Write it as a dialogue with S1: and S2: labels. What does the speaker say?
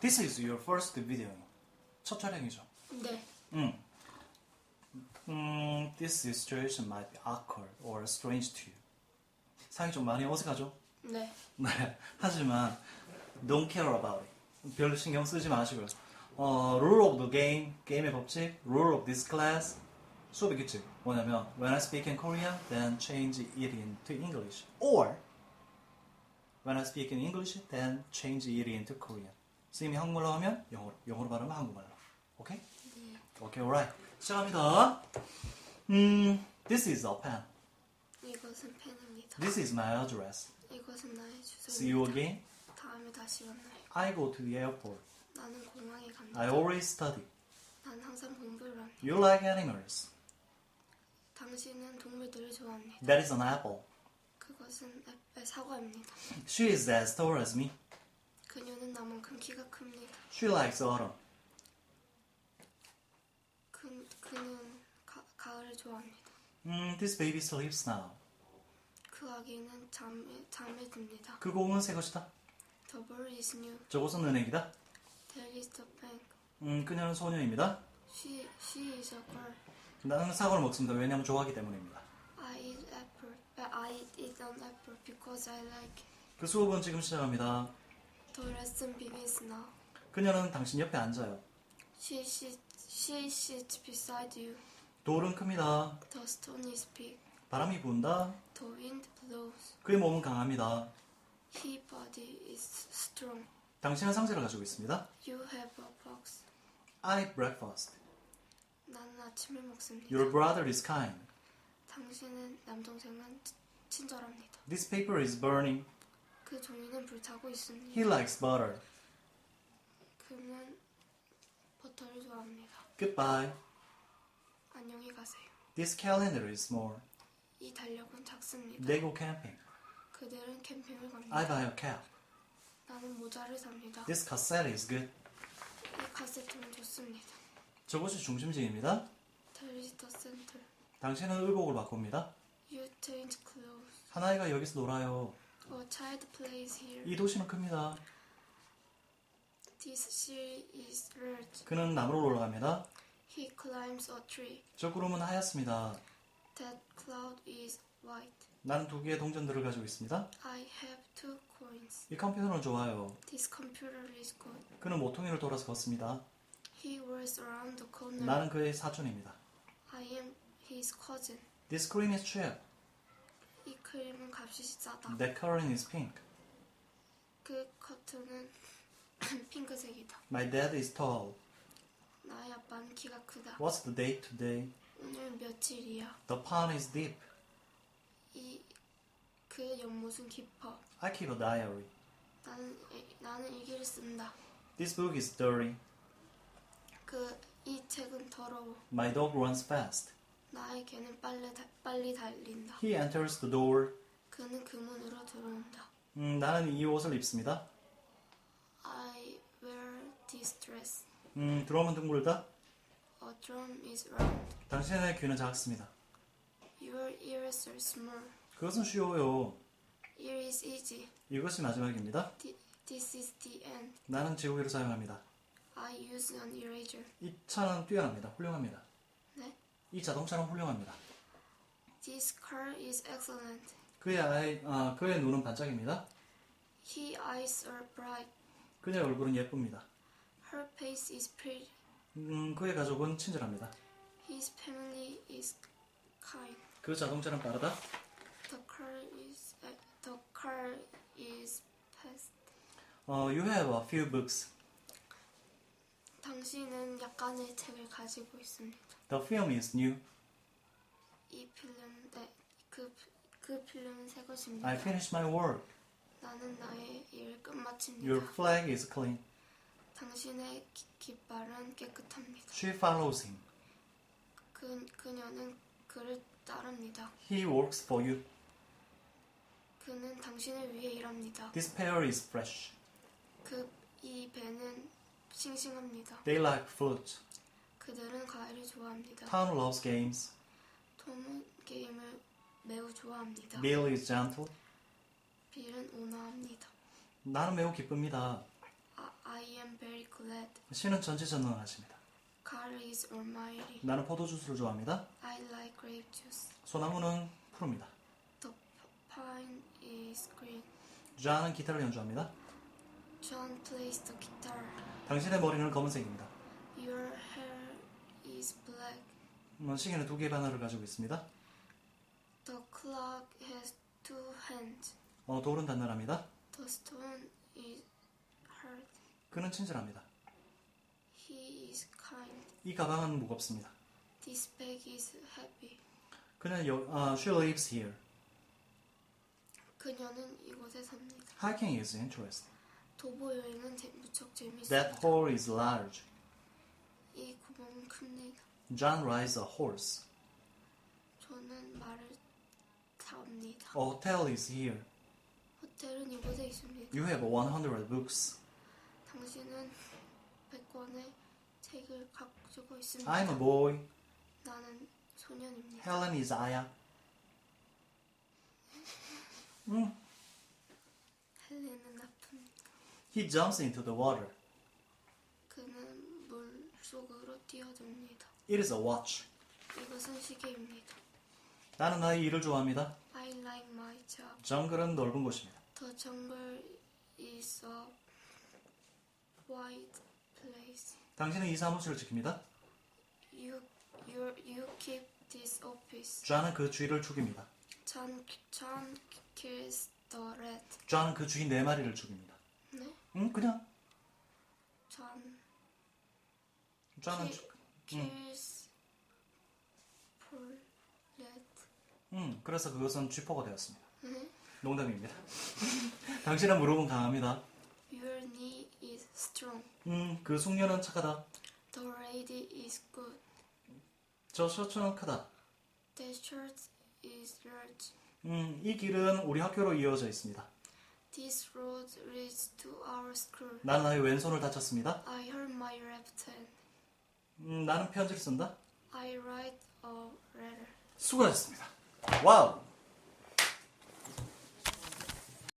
S1: This is your first video. 첫 촬영이죠.
S2: 네.
S1: 음. 음, this situation might be awkward or strange to you. 상이 좀 많이 어색하죠?
S2: 네.
S1: 네. 하지만 don't care about it. 별로 신경 쓰지 마시고요. 어, rule of the game, 게임의 법칙, rule of this class, 수업의 규칙. 뭐냐면 when I speak in Korean, then change it into English. Or when I speak in English, then change it into Korean. 선생님이 한국말로 하면 영어로, 영어로 발음하면 한국말로. 오케이?
S2: 네.
S1: 오케이, alright. 시작합니다. 음, this is a pen.
S2: 이것은 펜입니다.
S1: This is my address.
S2: 이것은 나의 주소입니다.
S1: See you again.
S2: 다음에 다시 만나요.
S1: I go to the airport.
S2: 나는 공항에 갑니다.
S1: I always study.
S2: 난 항상 공부를 합니다.
S1: You like animals.
S2: 당신은 동물들을 좋아합니다.
S1: That is an apple.
S2: 그것은 애플 사과입니다.
S1: She is as tall as me.
S2: 그녀는 나만큼 키가 큽니다.
S1: She likes autumn.
S2: 그, 그는 가, 가을을 좋아합니다.
S1: Mm, this baby sleeps now.
S2: 그 아기는 잠에, 잠에 듭니다.
S1: 그 공은 새 것이다.
S2: The bird is new.
S1: 저곳은 은행이다.
S2: There is the bank.
S1: 음, 그녀는 소녀입니다.
S2: She, she is a girl.
S1: 나는 사과를 먹습니다. 왜냐하면 좋아하기 때문입니다.
S2: I eat apple. I eat an apple because I like it.
S1: 그 수업은 지금 시작합니다.
S2: Begins now.
S1: 그녀는 당신 옆에 앉아요.
S2: She sits, she sits beside you.
S1: 돌은 큽니다.
S2: The stone is big.
S1: 바람이 분다.
S2: The wind blows.
S1: 그의 몸은 강합니다.
S2: His body is strong.
S1: 당신은 상자를 가지고 있습니다.
S2: You have a box.
S1: I eat breakfast.
S2: 나는 아침을 먹습니다.
S1: Your brother is kind.
S2: 당신은 남동생은 치- 친절합니다.
S1: This paper is burning.
S2: 그 종이는 불타고
S1: He
S2: 있습니다.
S1: likes butter.
S2: 그는 버터를 좋아합니다.
S1: Goodbye.
S2: 안녕히 가세요.
S1: This calendar is small.
S2: 이 달력은 작습니다.
S1: They go camping.
S2: 그들은 캠핑을 갑니다.
S1: I buy a cap.
S2: 나는 모자를 삽니다.
S1: This cassette is good.
S2: 이 카세트는 좋습니다.
S1: 저곳이 중심지입니다.
S2: The center.
S1: 당신은 의복을 바꿉니다.
S2: You change clothes.
S1: 한 아이가 여기서 놀아요.
S2: A child plays here.
S1: 이 도시는 큽니다.
S2: This city is large.
S1: 그는 나무로 올라갑니다.
S2: He climbs a tree.
S1: 저 구름은 하얗습니다.
S2: That cloud is white.
S1: 나는 두 개의 동전들을 가지고 있습니다.
S2: I have two coins.
S1: 이 컴퓨터는 좋아요.
S2: This computer is good.
S1: 그는 모퉁이를 돌아서 걷습니다.
S2: He was around the corner.
S1: 나는 그의 사촌입니다.
S2: I am his cousin.
S1: This screen is cheap.
S2: 이 크림은 값이 싸다.
S1: That curtain is pink.
S2: 그 커튼은 핑크색이다.
S1: My dad is tall.
S2: 나의 아빠는 키가 크다.
S1: What's the date today?
S2: 오늘 며칠이야?
S1: The pond is deep.
S2: 이 그 연못은 깊어.
S1: I keep a diary.
S2: 나는 이- 나는 일기를 쓴다.
S1: This book is dirty.
S2: 그 이 책은 더러워.
S1: My dog runs fast.
S2: 나의 개는 빨리 다, 빨리 달린다.
S1: He enters the door.
S2: 그는 그 문으로 들어온다.
S1: 음, 나는 이 옷을 입습니다.
S2: I wear this dress.
S1: 음, 드럼은 둥글다.
S2: A drum is round.
S1: 당신의 귀는 작습니다.
S2: Your ears are small.
S1: 그것은 쉬워요.
S2: It is easy.
S1: 이것이 마지막입니다.
S2: Thi- This is the end.
S1: 나는 지우개를 사용합니다.
S2: I use an eraser.
S1: 이 차는 뛰어납니다. 훌륭합니다.
S2: 네.
S1: 이 자동차는 훌륭합니다.
S2: This car is excellent.
S1: 그의 아이, 아, 그의 눈은 반짝입니다.
S2: His eyes are bright.
S1: 그녀의 얼굴은 예쁩니다.
S2: Her face is pretty.
S1: 음, 그의 가족은 친절합니다.
S2: His family is kind.
S1: 그 자동차는 빠르다.
S2: The car is uh, the car is fast.
S1: 어, you have a few books.
S2: 당신은 약간의 책을 가지고 있습니다.
S1: The film is new.
S2: 이 필름, 네, 그, 그 필름은 새 것입니다.
S1: I finished my work.
S2: 나는 나의 일을 끝마칩니다.
S1: Your flag is clean.
S2: 당신의 기, 깃발은 깨끗합니다.
S1: She follows him.
S2: 그, 그녀는 그를 따릅니다.
S1: He works for you.
S2: 그는 당신을 위해 일합니다.
S1: This pear is fresh.
S2: 그, 이 배는 싱싱합니다.
S1: They like fruit.
S2: 그들은 과일을 좋아합니다.
S1: Tom loves games.
S2: 톰은 게임을 매우 좋아합니다.
S1: Bill is gentle.
S2: 빌은 온화합니다.
S1: 나는 매우 기쁩니다.
S2: 아, I am very glad.
S1: 신은 전지전능하십니다.
S2: God is almighty.
S1: 나는 포도주스를 좋아합니다.
S2: I like grape juice.
S1: 소나무는 푸릅니다.
S2: The pine is green.
S1: 존은 기타를 연주합니다.
S2: John plays the guitar.
S1: 당신의 머리는 검은색입니다.
S2: Your hair is black.
S1: 음, 시계는 두 개의 바늘을 가지고 있습니다.
S2: The clock has two hands.
S1: 어, 돌은 단단합니다.
S2: The stone is hard.
S1: 그는 친절합니다.
S2: He is kind.
S1: 이 가방은 무겁습니다.
S2: This bag is heavy.
S1: 그는 여, 아, she lives here.
S2: 그녀는 이곳에 삽니다.
S1: Hiking is interesting.
S2: 도보 여행은 재- 무척 재밌습니다.
S1: That hole is large.
S2: 이 구멍은 큽니다.
S1: John rides a horse.
S2: 저는 말을 탑니다.
S1: A hotel is here.
S2: 호텔은 이곳에 있습니다.
S1: You have 100 books.
S2: 당신은 100권의 책을 가지고 있습니다.
S1: I'm a boy.
S2: 나는 소년입니다.
S1: Helen is Aya. 음.
S2: 헬렌은 아픕니다.
S1: He jumps into the water.
S2: 그는 물 속으로 뛰어듭니다.
S1: It is a watch.
S2: 이것은 시계입니다.
S1: 나는 나의 일을 좋아합니다.
S2: I like my job.
S1: 정글은 넓은 곳입니다.
S2: The jungle is a wide place.
S1: 당신은 이 사무실을 지킵니다.
S2: You, you, you keep this office.
S1: 존은 그 쥐를 죽입니다.
S2: John, John kills the rat.
S1: 존은 그쥐네 마리를 죽입니다.
S2: 네?
S1: 응, 그냥.
S2: John
S1: 존은
S2: 키- poor rat.
S1: 응, 그래서 그것은 쥐포가 되었습니다.
S2: 네?
S1: 농담입니다. 당신은 무릎은 강합니다.
S2: Your knee is strong.
S1: 음, 그 숙녀는 착하다.
S2: The lady is good.
S1: 저 셔츠는 크다.
S2: The shirt is large.
S1: 음, 이 길은 우리 학교로 이어져 있습니다.
S2: This road leads to our school.
S1: 나는 나의 왼손을 다쳤습니다.
S2: I hurt my left hand.
S1: 음, 나는 편지를 쓴다.
S2: I write a letter.
S1: 수고하셨습니다. 와우!